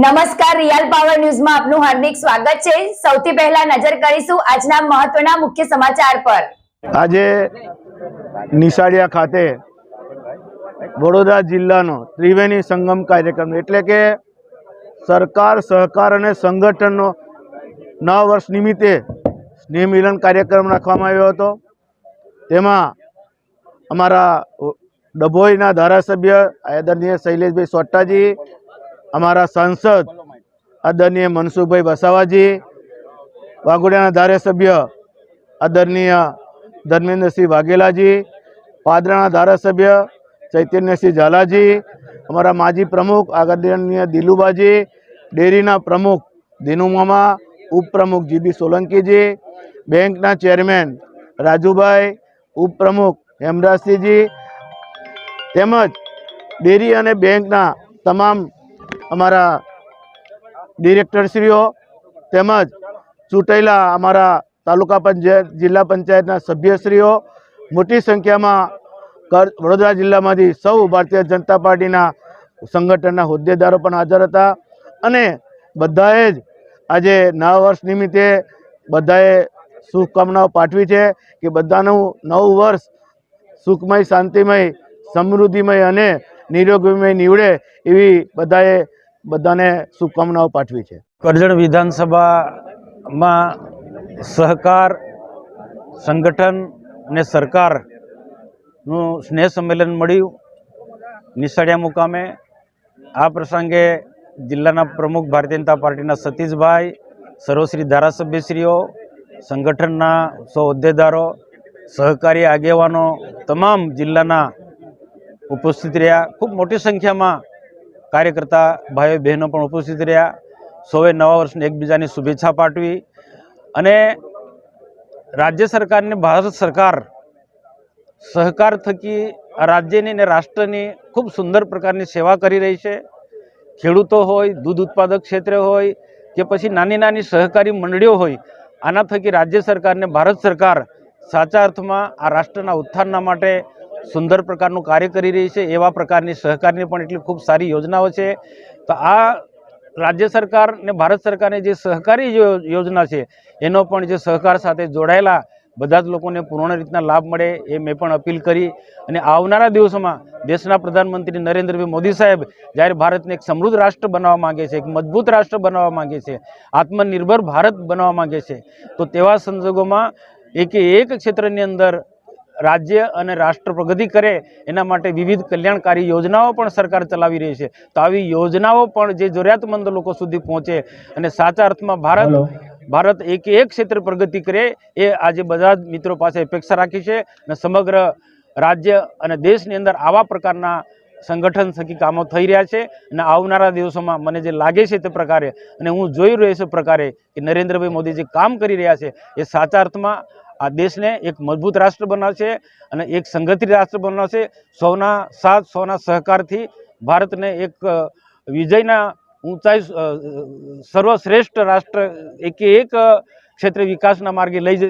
નમસ્કાર real power ન્યૂઝમાં આપનું હાર્દિક સ્વાગત છે. સૌથી પહેલા નજર કરીશું આજના મહત્વના મુખ્ય સમાચાર પર. આજે નિશાળિયા ખાતે વડોદરા જિલ્લાનો ત્રિવેણી સંગમ કાર્યક્રમ એટલે કે સરકાર, સહકાર અને સંગઠનનો નવ વર્ષ નિમિત્તે સ્નેહ મિલન કાર્યક્રમ રાખવામાં આવ્યો હતો. તેમાં અમારા ડભોઈના ધારાસભ્ય આદરણીય શૈલેષભાઈ સોટ્ટાજી અમારા સાંસદ આદરણીય મનસુખભાઈ વસાવાજી, વાઘોડિયાના ધારાસભ્ય આદરણીય ધર્મેન્દ્રસિંહ વાઘેલાજી, પાદરાના ધારાસભ્ય ચૈતન્યસિંહ ઝાલાજી, અમારા માજી પ્રમુખ આદરણીય દિલુબાજી, ડેરીના પ્રમુખ દિનુમામા ઉપપ્રમુખ જીબી સોલંકીજી, બેંકના ચેરમેન રાજુભાઈ, ઉપપ્રમુખ હેમરાજસિંહજી, તેમજ ડેરી અને બેંકના તમામ અમારા ડિરેક્ટરશ્રીઓ તેમજ ચૂંટાયેલા અમારા તાલુકા પંચાયત, જિલ્લા પંચાયતના સભ્યશ્રીઓ મોટી સંખ્યામાં વડોદરા જિલ્લામાંથી સૌ ભારતીય જનતા પાર્ટીના સંગઠનના હોદ્દેદારો પણ હાજર હતા અને બધાએ જ આજે નવા વર્ષ નિમિત્તે બધાએ શુભકામનાઓ પાઠવી છે કે બધાનું નવું વર્ષ સુખમય, શાંતિમય, સમૃદ્ધિમય અને નિરોગીમય નીવડે એવી બધાએ બધાને શુભકામનાઓ પાઠવી છે. કરજણ વિધાનસભામાં સહકાર સંગઠન અને સરકારનું સ્નેહ સંમેલન મળ્યું. નિશાળિયા મુકામે આ પ્રસંગે જિલ્લાના પ્રમુખ ભારતીય જનતા પાર્ટીના સતીશભાઈ, સર્વશ્રી ધારાસભ્યશ્રીઓ, સંગઠનના સૌ હોદ્દેદારો સહકારી આગેવાનો, તમામ જિલ્લાના ઉપસ્થિત રહ્યા. ખૂબ મોટી સંખ્યામાં કાર્યકર્તા ભાઈઓ બહેનો પણ ઉપસ્થિત રહ્યા. સૌએ નવા વર્ષને એકબીજાની શુભેચ્છા પાઠવી અને રાજ્ય સરકારને ભારત સરકાર સહકાર થકી રાજ્યની અને રાષ્ટ્રની ખૂબ સુંદર પ્રકારની સેવા કરી રહી છે. ખેડૂતો હોય, દૂધ ઉત્પાદક ક્ષેત્રે હોય કે પછી નાની નાની સહકારી મંડળીઓ હોય, આના થકી રાજ્ય સરકારને ભારત સરકાર સાચા અર્થમાં આ રાષ્ટ્રના ઉત્થાનના માટે સુંદર પ્રકારનું કાર્ય કરી રહી છે, એવા પ્રકારની સહકારની પણ એટલી ખૂબ સારી યોજનાઓ છે. તો આ રાજ્ય સરકાર ને ભારત સરકારની જે સહકારી યોજના છે, એનો પણ જે સહકાર સાથે જોડાયેલા બધા જ લોકોને પૂર્ણ રીતના લાભ મળે એ મેં પણ અપીલ કરી. અને આવનારા દિવસોમાં દેશના પ્રધાનમંત્રી નરેન્દ્રભાઈ મોદી સાહેબ જ્યારે ભારતને એક સમૃદ્ધ રાષ્ટ્ર બનાવવા માગે છે, એક મજબૂત રાષ્ટ્ર બનાવવા માગે છે, આત્મનિર્ભર ભારત બનાવવા માંગે છે, તો તેવા સંજોગોમાં એકે એક ક્ષેત્રની અંદર રાજ્ય અને રાષ્ટ્ર પ્રગતિ કરે એના માટે વિવિધ કલ્યાણકારી યોજનાઓ પણ સરકાર ચલાવી રહી છે. તો આવી યોજનાઓ પણ જે જરૂરિયાતમંદ લોકો સુધી પહોંચે અને સાચા અર્થમાં ભારત ભારત એક એક ક્ષેત્ર પ્રગતિ કરે એ આજે બધા જ મિત્રો પાસે અપેક્ષા રાખી છે અને સમગ્ર રાજ્ય અને દેશની અંદર આવા પ્રકારના સંગઠન થકી કામો થઈ રહ્યા છે અને આવનારા દિવસોમાં મને જે લાગે છે તે પ્રકારે અને હું જોઈ રહ્યો છું પ્રકારે કે નરેન્દ્રભાઈ મોદી જે કામ કરી રહ્યા છે એ સાચા અર્થમાં આ દેશને એક મજબૂત રાષ્ટ્ર બનાવશે અને એક સંગઠિત રાષ્ટ્ર બનાવશે. સૌના સાથ, સૌના સહકારથી ભારતને એક વિજયના ઊંચાઈ સર્વશ્રેષ્ઠ રાષ્ટ્ર, એકે એક ક્ષેત્રે વિકાસના માર્ગે લઈ જશે.